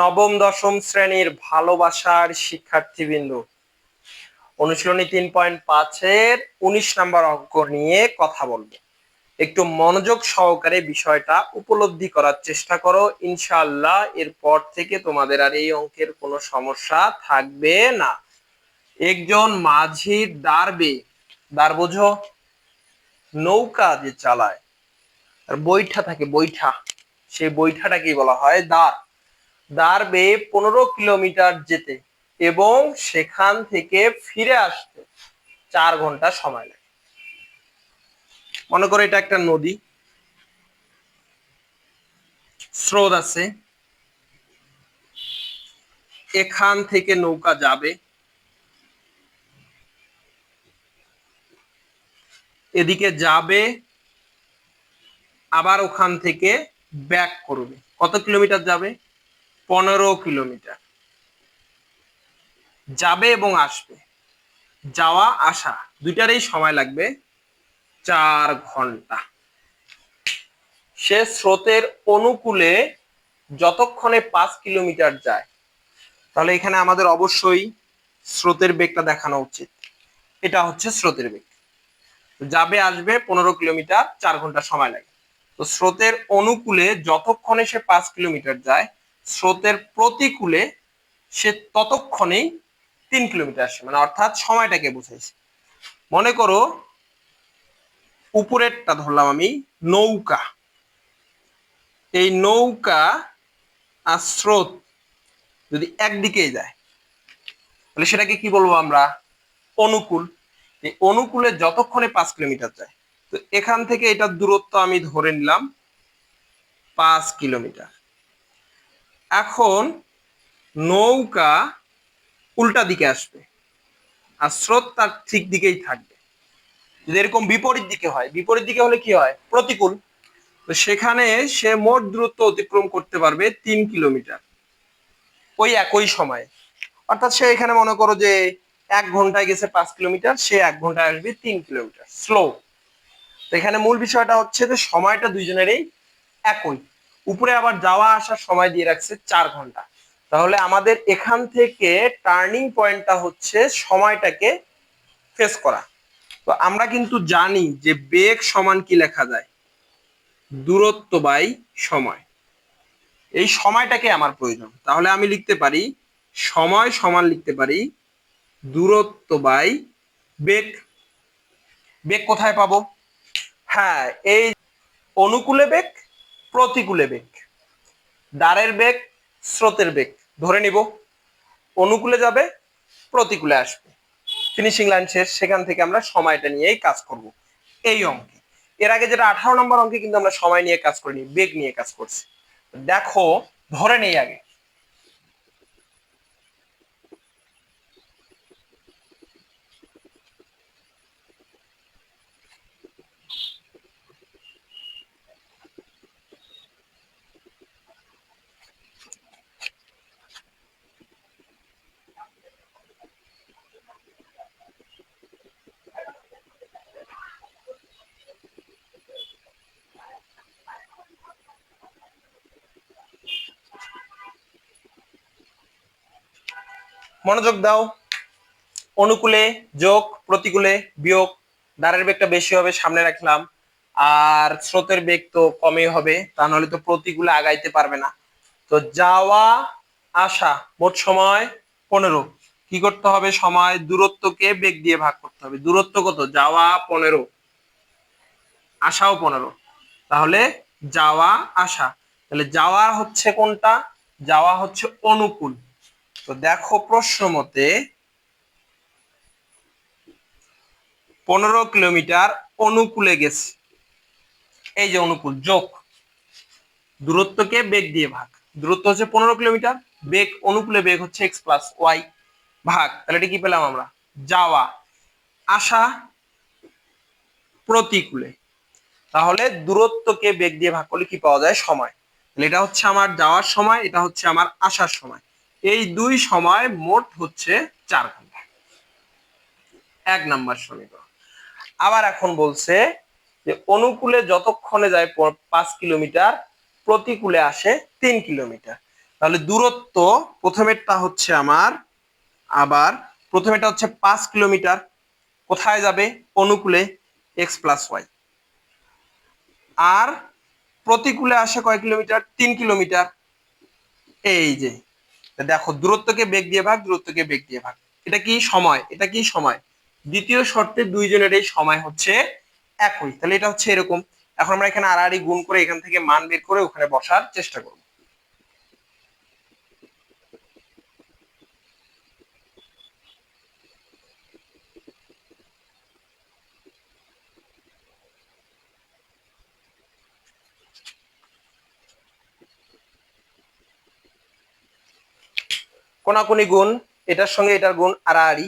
নবম, দশম শ্রেণির ভালোবাসার শিক্ষার্থীবৃন্দ। অনুশীলনী তিন পয়েন্ট পাঁচের উনিশ নাম্বার অঙ্ক নিয়ে কথা বলব। একটু মনোযোগ সহকারে বিষয়টা উপলব্ধি করার চেষ্টা করো, ইনশাআল্লাহ এরপর থেকে তোমাদের আর এই অঙ্কের কোনো সমস্যা থাকবে না। একজন মাঝির দাঁড়বে দাঁড় বোঝো, নৌকা যে চালায় আর বৈঠা থাকে, বৈঠা, সেই বৈঠাটাকেই বলা হয় দাঁড় দাঁড় বেয়ে পনেরো কিলোমিটার যেতে এবং সেখান থেকে ফিরে আসতে চার ঘণ্টা সময় লাগে। মনে করো এটা একটা নদী। স্রোত আছে। এখান থেকে নৌকা যাবে। এদিকে যাবে, আবার ওখান থেকে ব্যাক করবে। কত কিলোমিটার যাবে? পনেরো কিলোমিটার। যাবে এবং আসবে। যাওয়া, আসা, দুইটারই সময় লাগবে চার ঘণ্টা। সে স্রোতের অনুকূলে যতক্ষণে পাঁচ কিলোমিটার যায়, তাহলে এখানে আমাদের অবশ্যই স্রোতের বেগটা দেখানো উচিত। এটা হচ্ছে স্রোতের বেগ। যাবে, আসবে, পনেরো কিলোমিটার, চার ঘণ্টা সময় লাগে। তো স্রোতের অনুকূলে যতক্ষণে সে পাঁচ কিলোমিটার যায় স্রোতের প্রতিকূলে সে ততক্ষণেই তিন কিলোমিটার আসে। মানে অর্থাৎ সময়টাকে বুঝাইছে। মনে করো, উপরেরটা ধরলাম আমি, নৌকা। এই নৌকা আর স্রোত যদি একদিকেই যায়, তাহলে সেটাকে কি বলব আমরা? অনুকূল। এই অনুকূলে যতক্ষণে পাঁচ কিলোমিটার যায়। তো এখান থেকে এটার দূরত্ব আমি ধরে নিলাম পাঁচ কিলোমিটার। এখন নৌকা উল্টা দিকে আসবে আর স্রোত তার ঠিক দিকেই থাকবে। যদি এরকম বিপরীত দিকে হয়, বিপরীত দিকে হলে কি হয়? প্রতিকূল। তো সেখানে সে মোট দূরত্ব অতিক্রম করতে পারবে তিন কিলোমিটার ওই একই সময়ে। অর্থাৎ সে এখানে মনে করো যে এক ঘন্টায় গেছে পাঁচ কিলোমিটার, সে এক ঘন্টায় আসবে তিন কিলোমিটার। স্লো তো এখানে মূল বিষয়টা হচ্ছে যে সময়টা দুইজনেরই একই। উপরে আবার যাওয়া আসার সময় দিয়ে রাখছে চার ঘণ্টা। তাহলে আমাদের এখান থেকে টার্নিং পয়েন্টটা হচ্ছে সময়টাকে ফেস করা। তো আমরা কিন্তু জানি যে বেগ সমান কি লেখা যায়? দূরত্ব বাই সময়। এই সময়টাকে আমার প্রয়োজন। তাহলে আমি লিখতে পারি, সময় সমান লিখতে পারি দূরত্ব বাই বেগ। বেগ কোথায় পাবো? হ্যাঁ এই অনুকূলে বেগ প্রতিকূলে বেগ। দ্বারের বেগ, স্রোতের বেগ। ধরে নিব, অনুকূলে যাবে, প্রতিকূলে আসবে। ফিনিশিং লাইন শেষ, সেখান থেকে আমরা সময়টা নিয়েই কাজ করব। এই অঙ্কে। এর আগে যেটা আঠারো নম্বর অঙ্কে কিন্তু আমরা সময় নিয়ে কাজ করিনি, বেগ নিয়ে কাজ করছি। দেখো, ধরে নেই আগে। মনোযোগ দাও। অনুকূলে যোগ, প্রতিকূলে বিয়োগ। দ্বারের বেগটা বেশি হবে, সামনে রাখলাম। আর স্রোতের বেগ তো কমই হবে, তা নাহলে তো প্রতিকূলে আগাইতে পারবে না। তো যাওয়া, আসা, মোট সময় পনেরো। কি করতে হবে? সময় দূরত্বকে বেগ দিয়ে ভাগ করতে হবে। দূরত্ব কত? যাওয়া পনেরো। আসাও পনেরো। তাহলে যাওয়া, আসা। তাহলে যাওয়া হচ্ছে কোনটা? যাওয়া হচ্ছে অনুকূল। তো দেখো প্রশ্ন মতে পনেরো কিলোমিটার অনুকূলে গেছে। এই যে অনুকূল, যোগ। দূরত্বকে বেগ দিয়ে ভাগ। দূরত্ব হচ্ছে পনেরো কিলোমিটার, বেগ অনুকূলে বেগ হচ্ছে এক্স প্লাস ওয়াই ভাগ। তাহলে এটা কি পেলাম আমরা? যাওয়া। আসা প্রতিকূলে। তাহলে দূরত্বকে বেগ দিয়ে ভাগ করলে কি পাওয়া যায়? সময়। তাহলে এটা হচ্ছে আমার যাওয়ার সময়, এটা হচ্ছে আমার আসার সময়। এই দুই সময় মোট হচ্ছে চার ঘণ্টা। এক নাম্বার সমীকরণ। আবার এখন বলছে যে অনুকূলে যতক্ষণে যায় পাঁচ কিলোমিটার, প্রতিকূলে আসে তিন কিলোমিটার। তাহলে দূরত্ব প্রথমেরটা হচ্ছে আমার, আবার প্রথমেরটা হচ্ছে পাঁচ কিলোমিটার, কোথায় যাবে? অনুকূলে এক্স প্লাস ওয়াই। আর প্রতিকূলে আসে কয় কিলোমিটার? তিন কিলোমিটার। এই যে দেখো, দূরত্বকে বেগ দিয়ে ভাগ, দূরত্বকে বেগ দিয়ে ভাগ। এটা কি সময়? এটা কি সময়? দ্বিতীয় শর্তে দুইজনের এই সময় হচ্ছে একই। তাহলে এটা হচ্ছে এরকম। এখন আমরা এখানে আড়াআড়ি গুণ করে এখান থেকে মান বের করে ওখানে বসার চেষ্টা করব। কোনাকুনি গুণ, এটার সঙ্গে এটার গুণ আড়াআড়ি।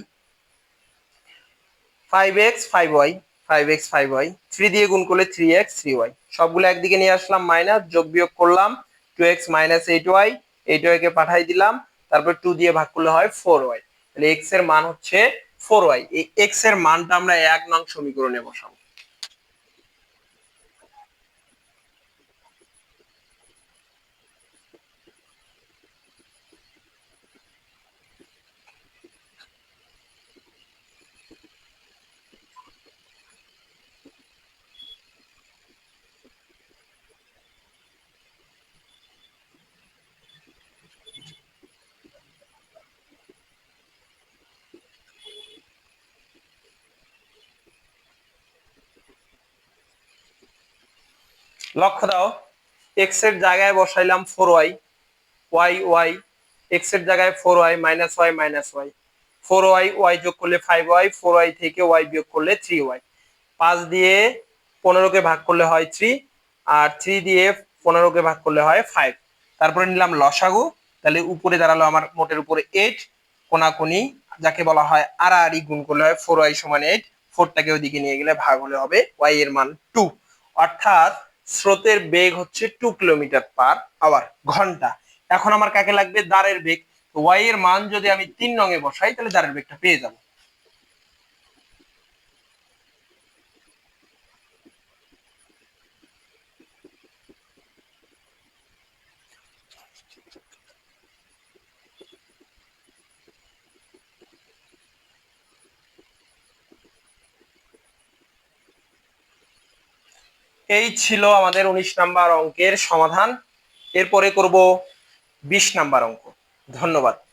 Five x five y five x five y three দিয়ে গুণ করলে থ্রি এক্স থ্রি ওয়াই সবগুলো একদিকে নিয়ে আসলাম মাইনাস যোগ বিয়োগ করলাম two x minus eight y eight y কে পাঠাই দিলাম, তারপর টু দিয়ে ভাগ করলে হয় ফোর ওয়াই তাহলে এক্সের মান হচ্ছে ফোর ওয়াই এই এক্সের মানটা আমরা এক নং সমীকরণে বসাবো। লক্ষ্য দাও এক্সের জায়গায় বসাইলাম ফোর ওয়াই ওয়াই ওয়াই এক্সের জায়গায় four y minus y minus y four y y যোগ করলে ফাইভ ওয়াই ফোর ওয়াই থেকে ওয়াই বিয়োগ করলে থ্রি ওয়াই পাঁচ দিয়ে পনেরোকে ভাগ করলে হয় থ্রি আর থ্রি দিয়ে পনেরোকে ভাগ করলে হয় ফাইভ তারপরে নিলাম লসাগু, তাহলে উপরে দাঁড়াল আমার মোটের উপরে এইট কোনাকুনি, যাকে বলা হয় আড়াআড়ি গুণ করলে হয় ফোর ওয়াই সমান এইট ফোরটাকে ওইদিকে নিয়ে গেলে ভাগ হলে হবে ওয়াই এর মান টু অর্থাৎ স্রোতের বেগ হচ্ছে টু কিলোমিটার পার আওয়ার ঘণ্টা। এখন আমার কাকে লাগবে? দ্বারের বেগ। ওয়াই এর মান যদি আমি তিন রঙে বসাই, তাহলে দ্বারের বেগটা পেয়ে যাব। এই ছিল আমাদের উনিশ নাম্বার অঙ্কের সমাধান। এরপরে করব বিশ নাম্বার অঙ্ক। ধন্যবাদ।